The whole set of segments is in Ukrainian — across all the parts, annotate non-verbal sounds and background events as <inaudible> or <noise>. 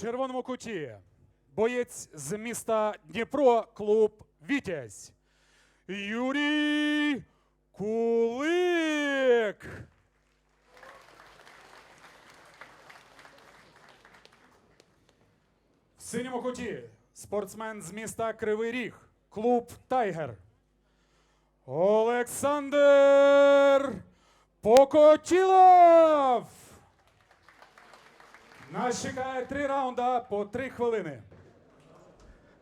червоному куті боєць з міста Дніпро, клуб Вітязь. Юрій Кулик. В синьому куті спортсмен з міста Кривий Ріг, клуб Тайгер. Олександр Покотілов. Нас чекає три раунда по три хвилини.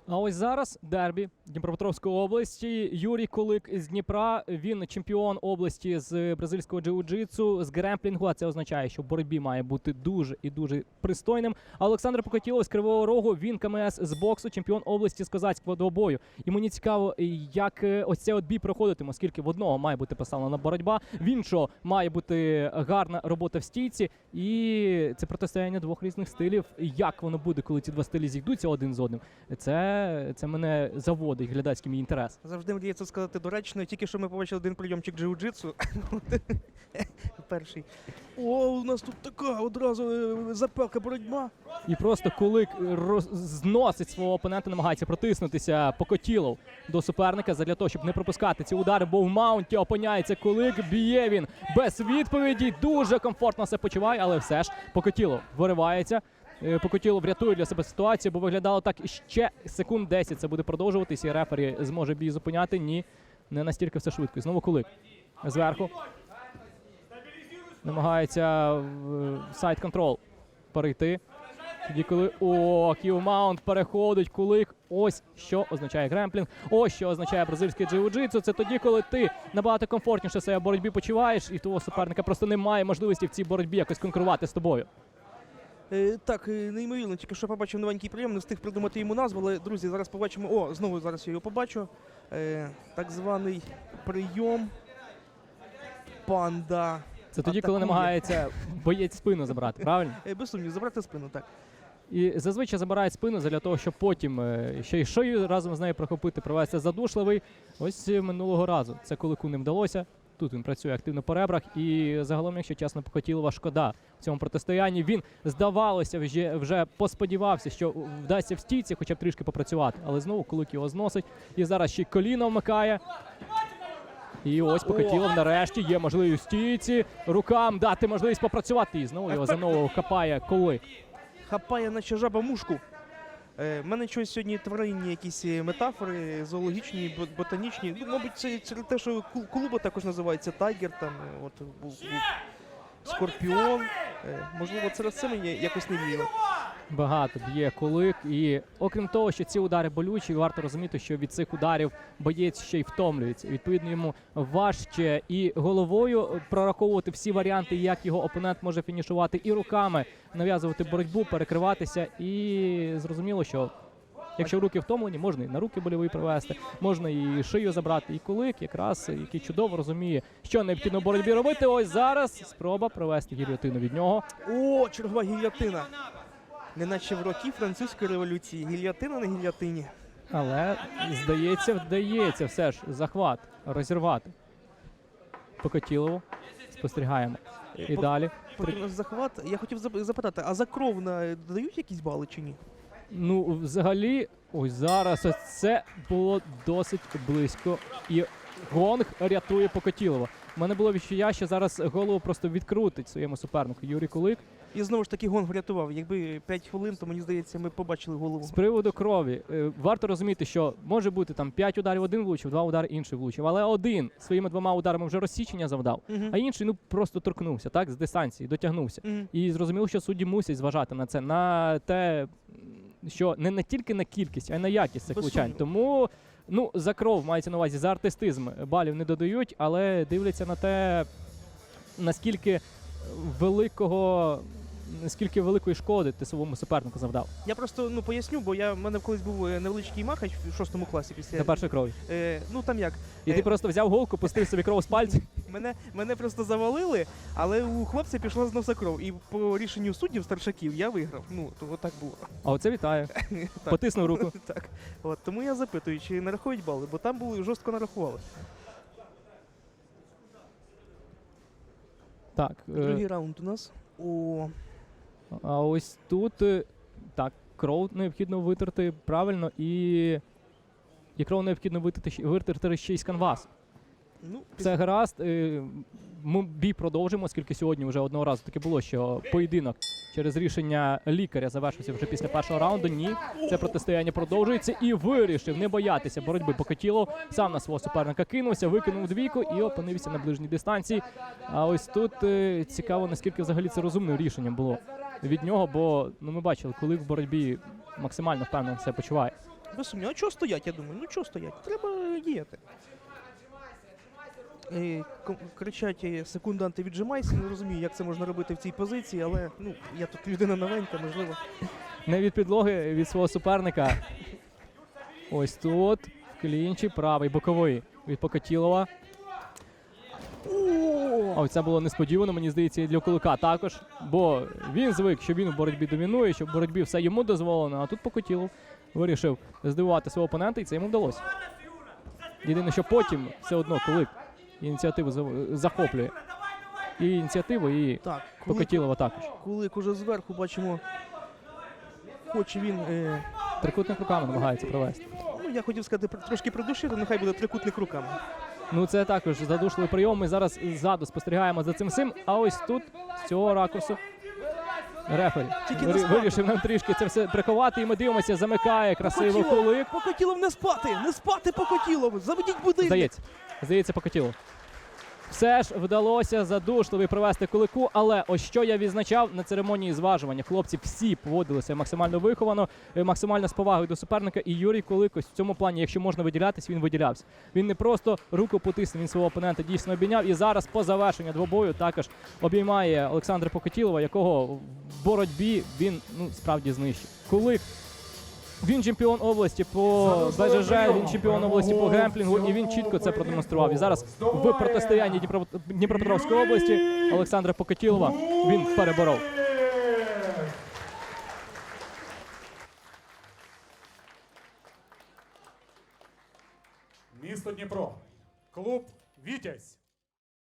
А ось зараз дербі Дніпропетровської області. Юрій Кулик з Дніпра. Він чемпіон області з бразильського джиу-джитсу, з гремплінгу. А це означає, що в боротьбі має бути дуже і дуже пристойним. А Олександр Покотілов з Кривого Рогу. Він КМС з боксу, чемпіон області з козацького двобою. І мені цікаво, як е, ось цей от бій проходитиме, оскільки в одного має бути поставлена боротьба, в іншого має бути гарна робота в стійці. І це протистояння двох різних стилів. Як воно буде, коли ці два стилі зійдуться один з одним? Це, це мене заводить глядацький мій інтерес. Завжди мріє це сказати доречно. Тільки що ми побачили один прийомчик джиу-джитсу. <laughs> Перший. О, у нас тут така одразу е, запека боротьба. І просто кулик роз... зносить свого опонента, намагається протиснутися покотілов до суперника для того, щоб не пропускати ці удари, бо в маунті опиняється кулик, б'є він без відповіді. Дуже комфортно себе почуває, але все ж покотілов виривається. Е, Покотілов врятує для себе ситуацію, бо виглядало так ще секунд 10 це буде продовжуватись, і рефері зможе бій зупиняти. Ні, не настільки все швидко. Знову кулик зверху. Намагається сайт контрол перейти. Тоді, коли о, ківмаунт переходить, кулик. Ось що означає гремплінг, ось що означає бразильське джиу-джитсу. Це тоді, коли ти набагато комфортніше себе в боротьбі почуваєш, і твого суперника просто немає можливості в цій боротьбі якось конкурувати з тобою. Е, так, е, неймовірно, тільки що побачив новенький прийом, не встиг придумати йому назву, але друзі, зараз побачимо. О, знову зараз я його побачу. Е, так званий прийом. Панда. Це тоді, коли намагається боєць спину забрати, правильно? Без сумнів, забрати спину, так. І зазвичай забирають спину для того, щоб потім ще й шию разом з нею прохопити, провести задушливий. Ось минулого разу. Це кулику не вдалося. Тут він працює активно по ребрах. І загалом, якщо чесно, Покотілова шкода в цьому протистоянні. Він, здавалося, вже, вже посподівався, що вдасться в стійці, хоча б трішки попрацювати. Але знову кулик його зносить. І зараз ще й коліно вмикає. І ось Покотілов нарешті є можливість в стійці рукам дати можливість попрацювати. І знову його заново хапає кулик. Хапає, наче жаба мушку. Е, в мене щось сьогодні тваринні якісь е, метафори, зоологічні, ботанічні. Ну, мабуть, це через те, що клуба також називається Тайгер, там е, от був, був Скорпіон. Е, можливо, через це мені якось не вірило. Багато б'є кулик, і окрім того, що ці удари болючі, варто розуміти, що від цих ударів боєць ще й втомлюється. Відповідно, йому важче і головою прораховувати всі варіанти, як його опонент може фінішувати, і руками нав'язувати боротьбу, перекриватися. І зрозуміло, що якщо руки втомлені, можна і на руки больовий привести, можна і шию забрати. І кулик, якраз який чудово розуміє, що необхідно боротьбі робити. Ось зараз спроба провести гільйотину від нього. О, чергова гільйотина. Неначе в роки французької революції. Гільйотина на гільйотині. Але, здається, вдається все ж захват розірвати. Покотілову. Спостерігаємо. І По- далі. Поки захват. Я хотів запитати, а за кров на додають якісь бали чи ні? Ну, взагалі, ось зараз ось це було досить близько. І гонг рятує Покотілова. У мене було відчуття, що зараз голову просто відкрутить своєму супернику Юрій Кулик. І знову ж таки гон врятував. Якби 5 хвилин, то мені здається, ми побачили голову. З приводу крові, е, варто розуміти, що може бути там 5 ударів один влучив, 2 удари інший влучив. Але один своїми двома ударами вже розсічення завдав, Мгм. а інший ну просто торкнувся, так, з дистанції, дотягнувся. Мгм. І зрозуміло, що судді мусять зважати на це, на те, що не, не тільки на кількість, а й на якість цих влучань. Тому ну, за кров мається на увазі, за артистизм балів не додають, але дивляться на те, наскільки великого. Наскільки великої шкоди ти своєму супернику завдав Я просто ну поясню, бо я в мене колись був е, невеличкий махач в шостому класі після на першій крові. е, ну там як І Е, ти просто взяв голку, пустив собі кров з пальців. <laughs> мене, мене просто завалили, але у хлопця пішла з носа кров. І по рішенню суддів старшаків я виграв. Ну то отак було. А оце вітаю. <laughs> Потиснув руку. <laughs> так. От тому я запитую, чи нарахують бали, бо там були жорстко нарахували. Так. е, Другий раунд у нас. О, А ось тут е, Так, кров необхідно витерти правильно і. І кров необхідно витерти, витерти ще й з канвасу. Ну, Все гаразд. е, Ми бій продовжимо, оскільки сьогодні вже одного разу таке було, що поєдинок через рішення лікаря завершився вже після першого раунду. Ні, це протистояння продовжується і вирішив не боятися боротьби. Покатіло сам на свого суперника кинувся, викинув двійку і опинився на ближній дистанції. А ось тут е, цікаво, наскільки взагалі це розумним рішенням було від нього, бо ну ми бачили, коли в боротьбі максимально впевнено себе почуває. Без сумніву. А чого стоять, я думаю? Ну чого стоять? Треба діяти. Е, кричать секунданти віджимайся, не розумію, як це можна робити в цій позиції, але ну, я тут людина новенька, можливо. Не від підлоги від свого суперника. Ось тут в клінчі правий боковий від Покатілова. А це було несподівано, мені здається, і для Кулика також. Бо він звик, що він у боротьбі домінує, що в боротьбі все йому дозволено, а тут Покатілов вирішив здивувати свого опонента, і це йому вдалося. Єдине, що потім все одно Кулик ініціативу захоплює. І ініціативу, і Так, коли, Покатілова також. Кулик уже зверху бачимо, хоче він. Е, Трикутник руками намагається провести. ну, я хотів сказати, трошки придушити, нехай буде трикутник руками. Ну це також задушливий прийом. Ми зараз ззаду спостерігаємо за цим всім. А ось тут з цього ракурсу. Спати. вирішив нам трішки це все приховати, і ми дивимося, замикає красиво кулик. Покотілов не спати! Не спати Покотілов! Заведіть будинок. Здається, здається, покотіло. Все ж вдалося задушливий провести кулику, але ось що я відзначав на церемонії зважування. Хлопці всі поводилися максимально виховано, е, максимально з повагою до суперника. І Юрій Кулик ось в цьому плані, якщо можна виділятись, він виділявся. Він не просто руку потиснув, він свого опонента дійсно обійняв. І зараз по завершенню двобою також обіймає Олександра Покотілова, якого в боротьбі він ну справді знищив. Кулик. Він чемпіон області по БЖЖ, він чемпіон області по гремплінгу, і він чітко це продемонстрував. І зараз в протистоянні Дніпро... Дніпропетровської області Олександра Покатілова він переборов. Місто Дніпро. Клуб Вітязь.